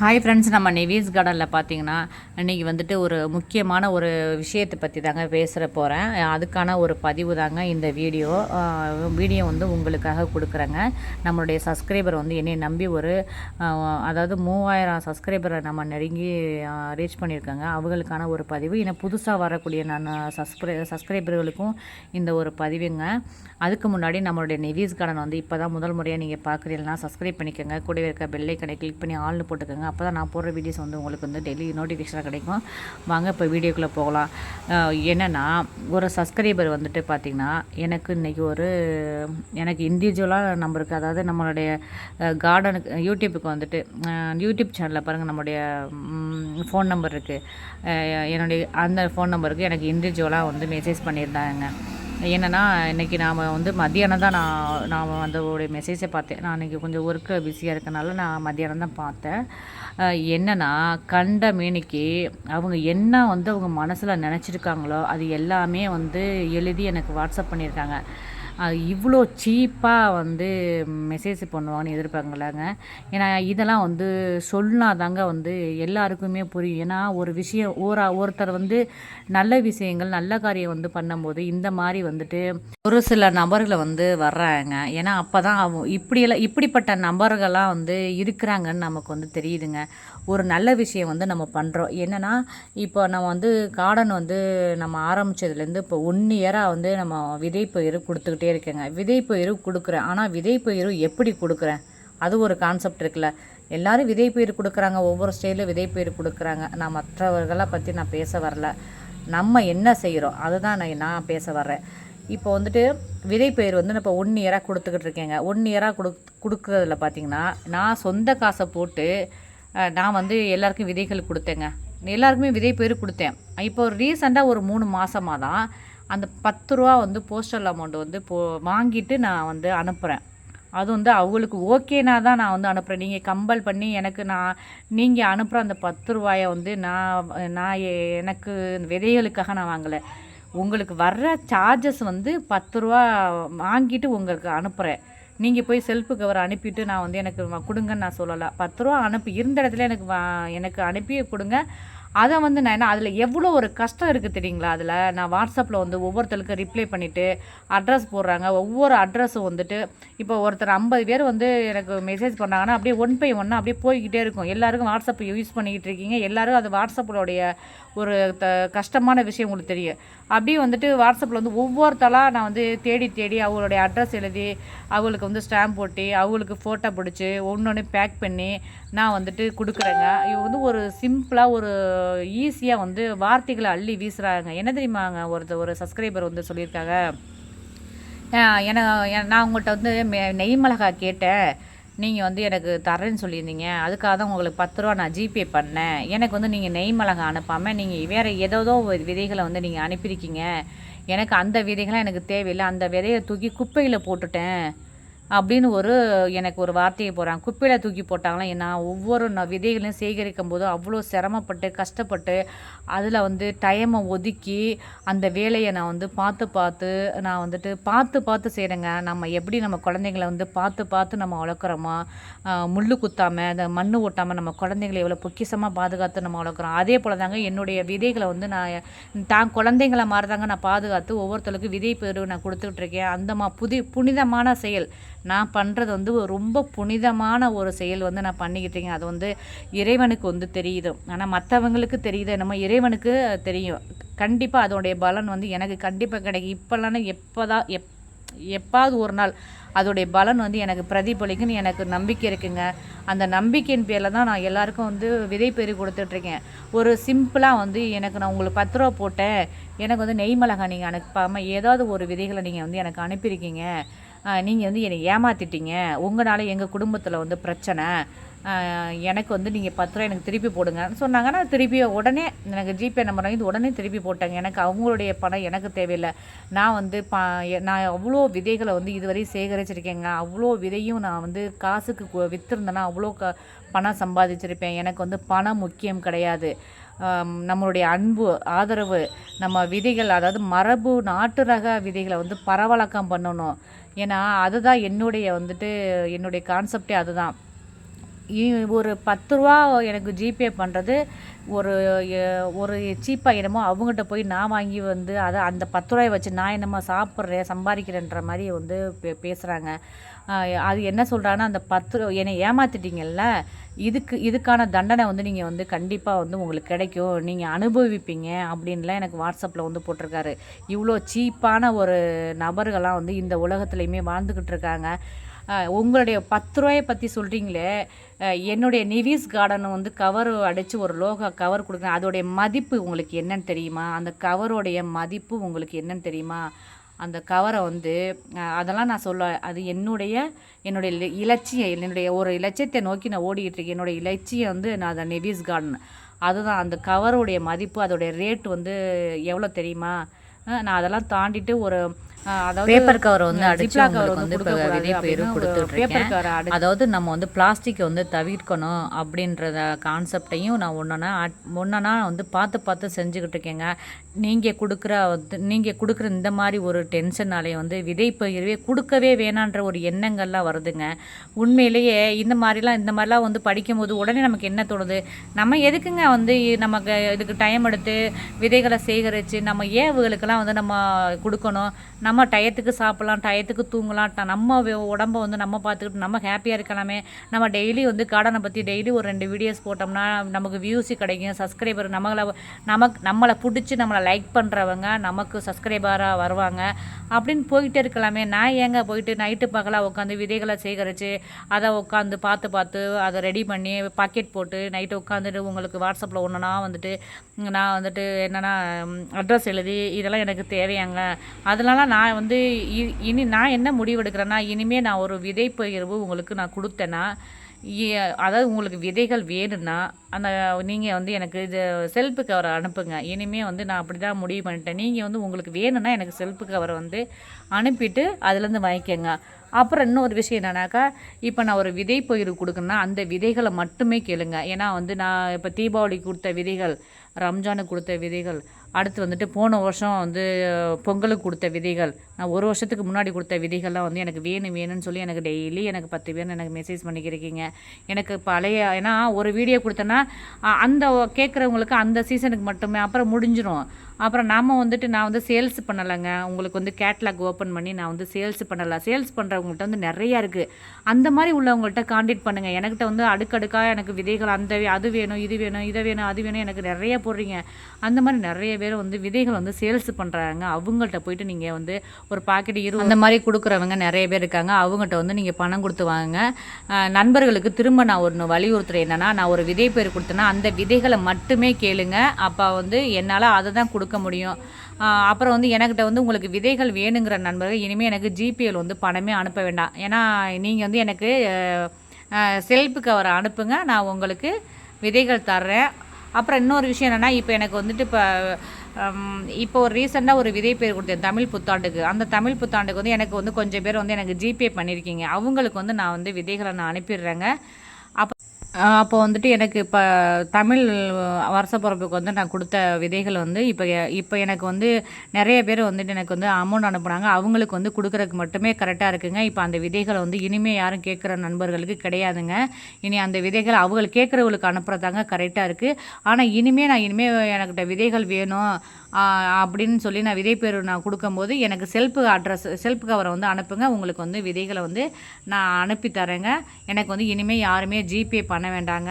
Hi friends நம்ம Nevis கார்டனில் பார்த்தீங்கன்னா இன்றைக்கி வந்துட்டு ஒரு முக்கியமான ஒரு விஷயத்தை பற்றி தாங்க பேசுகிற போகிறேன் அதுக்கான ஒரு பதிவு தாங்க இந்த வீடியோ. வீடியோ வந்து உங்களுக்காக கொடுக்குறேங்க. நம்மளுடைய சப்ஸ்கிரைபர் வந்து என்னை நம்பி ஒரு அதாவது மூவாயிரம் சப்ஸ்கிரைபரை நம்ம நெருங்கி ரீச் பண்ணியிருக்காங்க. அவங்களுக்கான ஒரு பதிவு. இன்னும் புதுசாக வரக்கூடிய நான் சப்ஸ்கிரை சப்ஸ்கிரைபர்களுக்கும் இந்த ஒரு பதிவுங்க. அதுக்கு முன்னாடி நம்மளுடைய நெவிஸ் கார்டன் வந்து இப்போ தான் முதல் முறையாக நீங்கள் பார்க்குறீங்கன்னா சப்ஸ்கிரைப் பண்ணிக்கோங்க. கூடவே இருக்க பெல்லைக்கனை கிளிக் பண்ணி ஆள்னு போட்டுக்கோங்க. அப்போ தான் நான் போடுற வீடியோஸ் வந்து உங்களுக்கு வந்து டெய்லி நோட்டிஃபிகேஷனாக கிடைக்கும். வாங்க இப்போ வீடியோக்குள்ளே போகலாம். என்னென்னா ஒரு சப்ஸ்கிரைபர் வந்துட்டு பார்த்திங்கன்னா எனக்கு இன்றைக்கி ஒரு எனக்கு இண்டிவிஜுவலாக நம்பருக்கு அதாவது நம்மளுடைய கார்டனுக்கு யூடியூப்புக்கு வந்துட்டு யூடியூப் சேனலில் பாருங்கள் நம்மளுடைய ஃபோன் நம்பர் இருக்குது என்னுடைய அந்த ஃபோன் நம்பருக்கு எனக்கு இண்டிவிஜுவலாக வந்து மெசேஜ் பண்ணியிருந்தாங்க. என்னென்னா இன்றைக்கி நாம் வந்து மத்தியானம் தான் நான் நான் அதோடைய மெசேஜை பார்த்தேன். நான் இன்றைக்கி கொஞ்சம் ஒர்க்கு பிஸியாக இருக்கனால நான் மத்தியானம் தான் பார்த்தேன். என்னென்னா என்னன்னா கண்ட மேனிக்கு அவங்க என்ன வந்து அவங்க மனசில் நினச்சிருக்காங்களோ அது எல்லாமே வந்து எழுதி எனக்கு வாட்ஸ்அப் பண்ணியிருக்காங்க. இவ்வளோ சீப்பாக வந்து மெசேஜ் பண்ணுவாங்கன்னு எதிர்பார்க்கலாங்க. ஏன்னா இதெல்லாம் வந்து சொன்னா தாங்க வந்து எல்லாருக்குமே புரியும். ஏன்னா ஒரு விஷயம் ஒரு ஒருத்தர் வந்து நல்ல விஷயங்கள் நல்ல காரியம் வந்து பண்ணும்போது இந்த மாதிரி வந்துட்டு ஒரு சில நபர்களை வந்து வர்றாங்க. ஏன்னா அப்போ தான் அவங்க இப்படியெல்லாம் இப்படிப்பட்ட நபர்கள்லாம் வந்து இருக்கிறாங்கன்னு நமக்கு வந்து தெரியுதுங்க. ஒரு நல்ல விஷயம் வந்து நம்ம பண்ணுறோம் என்னென்னா இப்போ நம்ம வந்து கார்டன் வந்து நம்ம ஆரம்பித்ததுலேருந்து இப்போ ஒன் இயராக வந்து நம்ம விதைப்பயிறு கொடுத்துக்கிட்டே இருக்கேங்க. விதைப்பயிறு கொடுக்குறேன். ஆனால் விதைப்பயிறு எப்படி கொடுக்குறேன்? அது ஒரு கான்செப்ட் இருக்குல்ல. எல்லாரும் விதைப்பயிர் கொடுக்குறாங்க. ஒவ்வொரு ஸ்டைலும் விதைப்பயிர் கொடுக்குறாங்க. நான் மற்றவர்களை பற்றி நான் பேச வரல. நம்ம என்ன செய்கிறோம் அதுதான் நான் நான் பேச வர்றேன். இப்போ வந்துட்டு விதைப்பயிர் வந்து நான் இப்போ ஒன் இயராக கொடுத்துக்கிட்டு இருக்கேங்க. ஒன் இயராக கொடு கொடுக்குறதுல பார்த்தீங்கன்னா நான் சொந்த காசை போட்டு நான் வந்து எல்லாருக்கும் விதைகள் கொடுத்தேங்க. எல்லாருக்குமே விதைப்பயிர் கொடுத்தேன். இப்போ ரீசெண்டாக ஒரு மூணு மாதமாக தான் அந்த பத்து ரூபா வந்து போஸ்டல் அமௌண்ட் வந்து போ வாங்கிட்டு நான் வந்து அனுப்புகிறேன் அது வந்து அவங்களுக்கு ஓகேனா தான் நான் வந்து அனுப்புகிறேன் நீங்கள் கம்பல் பண்ணி எனக்கு நான் நீங்கள் அனுப்புகிற அந்த பத்து ரூபாயை வந்து நான் நான் எனக்கு விதைகளுக்காக நான் வாங்கலை. உங்களுக்கு வர்ற சார்ஜஸ் வந்து பத்து ரூபா வாங்கிட்டு உங்களுக்கு அனுப்புகிறேன் நீங்கள் போய் செல்ஃபு கவர் அனுப்பிட்டு நான் வந்து எனக்கு கொடுங்கன்னு நான் சொல்லலை. பத்து ரூபா அனுப்பி இருந்த இடத்துல எனக்கு வா- எனக்கு அனுப்பி கொடுங்க. அதை வந்து நான் என்ன அதில் எவ்வளோ ஒரு கஷ்டம் இருக்குது தெரியுங்களா? அதில் நான் வாட்ஸ்அப்பில் வந்து ஒவ்வொருத்தருக்கும் ரிப்ளை பண்ணிவிட்டு அட்ரஸ் போடுறாங்க. ஒவ்வொரு அட்ரஸும் வந்துட்டு இப்போ ஒருத்தர் ஐம்பது பேர் வந்து எனக்கு மெசேஜ் பண்ணாங்கன்னா அப்படியே ஒன் பை ஒன்னாக அப்படியே போய்கிட்டே இருக்கும். எல்லாருக்கும் வாட்ஸ்அப் யூஸ் பண்ணிக்கிட்டு இருக்கீங்க. எல்லோரும் அது வாட்ஸ்அப்போடைய ஒரு த கஷ்டமான விஷயம் உங்களுக்கு தெரியும். அப்படியே வந்துட்டு வாட்ஸ்அப்பில் வந்து ஒவ்வொருத்தலாக நான் வந்து தேடி தேடி அவங்களுடைய அட்ரஸ் எழுதி அவங்களுக்கு வந்து ஸ்டாம்ப் போட்டு அவங்களுக்கு ஃபோட்டோ பிடிச்சி ஒன்று ஒன்று பேக் பண்ணி நான் வந்துட்டு கொடுக்குறேங்க. இது வந்து ஒரு சிம்பிளாக ஒரு ஈஸியாக வந்து வார்த்தைகளை அள்ளி வீசுகிறாங்க என்ன தெரியுமாங்க ஒருத்தர் ஒரு சப்ஸ்கிரைபர் வந்து சொல்லியிருக்காங்க. ஆஹ் என நான் உங்கள்கிட்ட வந்து நெய் மிளகா கேட்டேன். நீங்கள் வந்து எனக்கு தரேன்னு சொல்லியிருந்தீங்க. அதுக்காக தான் உங்களுக்கு பத்து ரூபா நான் ஜிபே பண்ணேன். எனக்கு வந்து நீங்கள் நெய் மிளகா அனுப்பாமல் நீங்கள் வேறு ஏதோதோ விதைகளை வந்து நீங்கள் அனுப்பியிருக்கீங்க. எனக்கு அந்த விதைகள்லாம் எனக்கு தேவையில்லை. அந்த விதையை தூக்கி குப்பையில் போட்டுட்டேன். அப்படின்னு ஒரு எனக்கு ஒரு வார்த்தையை போகிறாங்க குப்பையில் தூக்கி போட்டாங்களாம் ஏன்னா ஒவ்வொரு ந விதைகளையும் சேகரிக்கும் போது அவ்வளோ சிரமப்பட்டு கஷ்டப்பட்டு அதில் வந்து டைமை ஒதுக்கி அந்த வேலையை நான் வந்து பார்த்து பார்த்து நான் வந்துட்டு பார்த்து பார்த்து செய்கிறேங்க நம்ம எப்படி நம்ம குழந்தைங்கள வந்து பார்த்து பார்த்து நம்ம வளர்க்குறோமோ முள்ளு குத்தாமல் அந்த மண் ஓட்டாமல் நம்ம குழந்தைங்களை எவ்வளோ பொக்கிஷமாக பாதுகாத்து நம்ம வளர்க்குறோம். அதே போல் தாங்க என்னுடைய விதைகளை வந்து நான் தான் குழந்தைங்கள மாதிரி தாங்க நான் பாதுகாத்து ஒவ்வொருத்தருக்கும் விதை பெரு நான் கொடுத்துக்கிட்டு இருக்கேன். அந்த மா புதி புனிதமான செயல் நான் பண்ணுறது வந்து ரொம்ப புனிதமான ஒரு செயல் வந்து நான் பண்ணிக்கிட்டு அது வந்து இறைவனுக்கு வந்து தெரியுது. ஆனால் மற்றவங்களுக்கு தெரியுது நம்ம இறைவனுக்கு தெரியும். கண்டிப்பாக அதோடைய பலன் வந்து எனக்கு கண்டிப்பாக கிடைக்கும். இப்போல்லாம் எப்போதான் எப் எப்பாவது ஒரு நாள் அதோடைய பலன் வந்து எனக்கு பிரதிபலிக்குன்னு எனக்கு நம்பிக்கை இருக்குங்க. அந்த நம்பிக்கையின் பேரில் தான் நான் எல்லாருக்கும் வந்து விதை பெரு கொடுத்துட்ருக்கேன் ஒரு சிம்பிளாக வந்து எனக்கு நான் உங்களுக்கு பத்து ரூபா போட்டேன். எனக்கு வந்து நெய் நீங்கள் அனுப்பாமல் ஏதாவது ஒரு விதைகளை நீங்கள் வந்து எனக்கு அனுப்பியிருக்கீங்க. நீங்கள் வந்து என்னை ஏமாத்திட்டீங்க. உங்களால் எங்கள் குடும்பத்தில் வந்து பிரச்சனை. எனக்கு வந்து நீங்கள் பத்து ரூபா எனக்கு திருப்பி போடுங்கன்னு சொன்னாங்கன்னா திருப்பி உடனே எனக்கு ஜிபே நம்பர் வாங்கி உடனே திருப்பி போட்டாங்க. எனக்கு அவங்களுடைய பணம் எனக்கு தேவையில்லை. நான் வந்து ப நான் அவ்வளோ விதைகளை வந்து இதுவரை சேகரிச்சிருக்கேங்க. அவ்வளோ விதையும் நான் வந்து காசுக்கு விற்றுருந்தேன்னா அவ்வளோ க பணம் சம்பாதிச்சிருப்பேன். எனக்கு வந்து பணம் முக்கியம் கிடையாது. நம்மளுடைய அன்பு ஆதரவு நம்ம விதைகள் அதாவது மரபு நாட்டு ரக விதைகளை வந்து பரவலாக்கம் பண்ணணும். ஏன்னா அதுதான் என்னுடைய வந்துட்டு என்னுடைய கான்செப்டே அதுதான். ஒரு பத்து ரூபா எனக்கு ஜிபே பண்ணுறது ஒரு ஒரு சீப்பாக என்னமோ அவங்ககிட்ட போய் நான் வாங்கி வந்து அதை அந்த பத்து ரூபாயை வச்சு நான் என்னமோ சாப்பிட்றேன் சம்பாதிக்கிறேன்ற மாதிரி வந்து பே பேசுகிறாங்க அது என்ன சொல்கிறாங்கன்னா அந்த பத்து என்னை ஏமாத்திட்டீங்கல்ல இதுக்கு இதுக்கான தண்டனை வந்து நீங்கள் வந்து கண்டிப்பாக வந்து உங்களுக்கு கிடைக்கும். நீங்கள் அனுபவிப்பீங்க அப்படின்லாம் எனக்கு வாட்ஸ்அப்பில் வந்து போட்டிருக்காரு. இவ்வளோ சீப்பான ஒரு நபர்களாக வந்து இந்த உலகத்துலையுமே வாழ்ந்துக்கிட்டு இருக்காங்க. உங்களுடைய பத்து ரூபாயை பற்றி சொல்கிறீங்களே என்னுடைய நிவிஸ் கார்டன் வந்து கவர் அடித்து ஒரு லோகா கவர் கொடுக்குறேன். அதோடைய மதிப்பு உங்களுக்கு என்னன்னு தெரியுமா? அந்த கவருடைய மதிப்பு உங்களுக்கு என்னன்னு தெரியுமா? அந்த கவரை வந்து அதெல்லாம் நான் சொல்ல அது என்னுடைய என்னுடைய இலட்சியம் என்னுடைய ஒரு இலட்சியத்தை நோக்கி நான் ஓடிக்கிட்டு இருக்கேன். என்னுடைய இலட்சியம் வந்து நான் அந்த நெவிஸ் கார்டன் அதுதான் அந்த கவருடைய மதிப்பு அதோடைய ரேட் வந்து எவ்வளோ தெரியுமா? நான் அதெல்லாம் தாண்டிட்டு ஒரு அதாவது பேப்பர் கவர் வந்து அடிச்சு உங்களுக்கு வந்து இப்போ விதை பேரு அடி அதாவது நம்ம வந்து பிளாஸ்டிக்கை வந்து தவிர்க்கணும் அப்படின்றத கான்செப்டையும் நான் ஒன்றா ஒன்றா வந்து பார்த்து பார்த்து செஞ்சுக்கிட்டு இருக்கேங்க. நீங்கள் கொடுக்குற வந்து நீங்கள் கொடுக்குற இந்த மாதிரி ஒரு டென்ஷனாலே வந்து விதை பகிர்வே கொடுக்கவே வேணான்ற ஒரு எண்ணங்கள்லாம் வருதுங்க. உண்மையிலேயே இந்த மாதிரிலாம் இந்த மாதிரிலாம் வந்து படிக்கும்போது உடனே நமக்கு என்ன தோணுது? நம்ம எதுக்குங்க வந்து நமக்கு இதுக்கு டைம் எடுத்து விதைகளை சேகரித்து நம்ம ஏன் இவங்களுக்கெல்லாம் வந்து நம்ம கொடுக்கணும்? நம்ம டயத்துக்கு சாப்பிட்லாம் டயத்துக்கு தூங்கலாம் ட- நம்ம உடம்பை உடம்ப வந்து நம்ம பார்த்துக்கிட்டு நம்ம ஹாப்பியாக இருக்கலாமே. நம்ம டெய்லி வந்து கார்டனை பற்றி டெய்லி ஒரு ரெண்டு வீடியோஸ் போட்டோம்னா நமக்கு வியூஸு கிடைக்கும் சப்ஸ்கிரைபர் நம்மளை நமக்கு நம்மளை பிடிச்சி நம்மளை லைக் பண்ணுறவங்க நமக்கு சப்ஸ்கிரைபராக வருவாங்க. அப்படின்னு போயிட்டே இருக்கலாமே. நான் ஏங்க போயிட்டு நைட்டு பகலாக உட்காந்து விதைகளை சேகரித்து அதை உட்காந்து பார்த்து பார்த்து அதை ரெடி பண்ணி பாக்கெட் போட்டு நைட்டு உட்காந்துட்டு உங்களுக்கு வாட்ஸ்அப்பில் ஒன்றுனா வந்துட்டு நான் வந்துட்டு என்னென்னா அட்ரஸ் எழுதி இதெல்லாம் எனக்கு தேவையாங்க. அதனால நான் நான் வந்து இ- இனி நான் என்ன முடிவெடுக்கிறேன்னா இனிமேல் நான் ஒரு விதை பகிர்வு உங்களுக்கு நான் கொடுத்தேன்னா இ- அதாவது உங்களுக்கு விதைகள் வேணும்னா அந்த நீங்கள் வந்து எனக்கு இது செல்ஃபு கவரை அனுப்புங்க. இனிமேல் வந்து நான் அப்படி தான் முடிவு பண்ணிட்டேன். நீங்கள் வந்து உங்களுக்கு வேணும்னா எனக்கு செல்ஃபு கவரை வந்து அனுப்பிட்டு அதுலேருந்து வாங்கிக்கோங்க. அப்புறம் இன்னொரு விஷயம் என்னன்னாக்கா இப்போ நான் ஒரு விதை பயிர் கொடுக்கணும்னா அந்த விதைகளை மட்டுமே கேளுங்க. ஏன்னா வந்து நான் இப்போ தீபாவளி கொடுத்த விதைகள் ரம்ஜானுக்கு கொடுத்த விதைகள் அடுத்து வந்துட்டு போன வருஷம் வந்து பொங்கலுக்கு கொடுத்த விதைகள். நான் ஒரு வருஷத்துக்கு முன்னாடி கொடுத்த விதைகள்லாம் வந்து எனக்கு வேணும் வேணும்னு சொல்லி எனக்கு டெய்லி எனக்கு பத்து பேர் எனக்கு மெசேஜ் பண்ணிக்கிறீங்க எனக்கு பழைய ஏன்னா ஒரு வீடியோ கொடுத்தேன்னா அந்த கேட்குறவங்களுக்கு அந்த சீசனுக்கு மட்டுமே அப்புறம் முடிஞ்சிடும் அப்புறம் நாம் வந்துட்டு நான் வந்து சேல்ஸ் பண்ணலைங்க. உங்களுக்கு வந்து கேட்லாக் ஓப்பன் பண்ணி நான் வந்து சேல்ஸ் பண்ணலை. சேல்ஸ் பண்ணுறவங்கள்ட்ட வந்து நிறையா இருக்குது அந்த மாதிரி உள்ளவங்கள்ட்ட காண்டாக்ட் பண்ணுங்கள் எனக்கிட்ட வந்து அடுக்கடுக்காக எனக்கு விதைகள் அந்த அது வேணும் இது வேணும் இதை வேணும் அது வேணும் எனக்கு நிறைய போடுறீங்க. அந்த மாதிரி நிறைய பேர் வந்து விதைகள் வந்து சேல்ஸ் பண்ணுறாங்க அவங்கள்ட்ட போயிட்டு நீங்கள் வந்து ஒரு பாக்கெட் இரு அந்த மாதிரி கொடுக்குறவங்க நிறைய பேர் இருக்காங்க. அவங்ககிட்ட வந்து நீங்கள் பணம் கொடுத்து வாங்குங்க. நண்பர்களுக்கு திரும்ப நான் ஒன்று வலியுறுத்துறேன். என்னென்னா நான் ஒரு விதை பேர் கொடுத்தேன்னா அந்த விதைகளை மட்டுமே கேளுங்க. அப்போ வந்து என்னால் அதை தான் கொடுக்க முடியும். அப்புறம் வந்து எனக்கிட்ட வந்து உங்களுக்கு விதைகள் வேணுங்கிற நண்பர்கள் இனிமேல் எனக்கு ஜிபிஎல் வந்து பணமே அனுப்ப வேண்டாம். ஏன்னா நீங்கள் வந்து எனக்கு செல்ஃபு கவரை அனுப்புங்க. நான் உங்களுக்கு விதைகள் தர்றேன். அப்புறம் இன்னொரு விஷயம் என்னென்னா இப்போ எனக்கு வந்துட்டு இப்போ இப்போ ஒரு ரீசெண்டாக ஒரு விதை பேர் கொடுத்தேன் தமிழ் புத்தாண்டுக்கு. அந்த தமிழ் புத்தாண்டுக்கு வந்து எனக்கு வந்து கொஞ்சம் பேர் வந்து எனக்கு ஜிபே பண்ணியிருக்கீங்க அவங்களுக்கு வந்து நான் வந்து விதைகளை நான் அனுப்பிடுறேங்க. அப்போ அப்போ வந்துட்டு எனக்கு இப்போ தமிழ் வருஷப்பிறப்புக்கு வந்து நான் கொடுத்த விதைகள் வந்து இப்போ இப்போ எனக்கு வந்து நிறைய பேர் வந்துட்டு எனக்கு வந்து அமௌண்ட் அனுப்புனாங்க. அவங்களுக்கு வந்து கொடுக்குறதுக்கு மட்டுமே கரெக்டாக இருக்குங்க. இப்போ அந்த விதைகளை வந்து இனிமேல் யாரும் கேட்குற நண்பர்களுக்கு கிடையாதுங்க. இனி அந்த விதைகள் அவங்களுக்கு கேட்குறவங்களுக்கு அனுப்புகிறதாங்க கரெக்டாக இருக்குது ஆனால் இனிமேல் நான் இனிமேல் எனக்கிட்ட விதைகள் வேணும். அப்படின்னு சொல்லி நான் விதை பேர் நான் கொடுக்கும்போது எனக்கு செல்ஃபு அட்ரஸ் செல்ஃப் கவரை வந்து அனுப்புங்க. உங்களுக்கு வந்து விதைகளை வந்து நான் அனுப்பி தரேங்க. எனக்கு வந்து இனிமேல் யாருமே ஜிபே பண்ண வேண்டாங்க.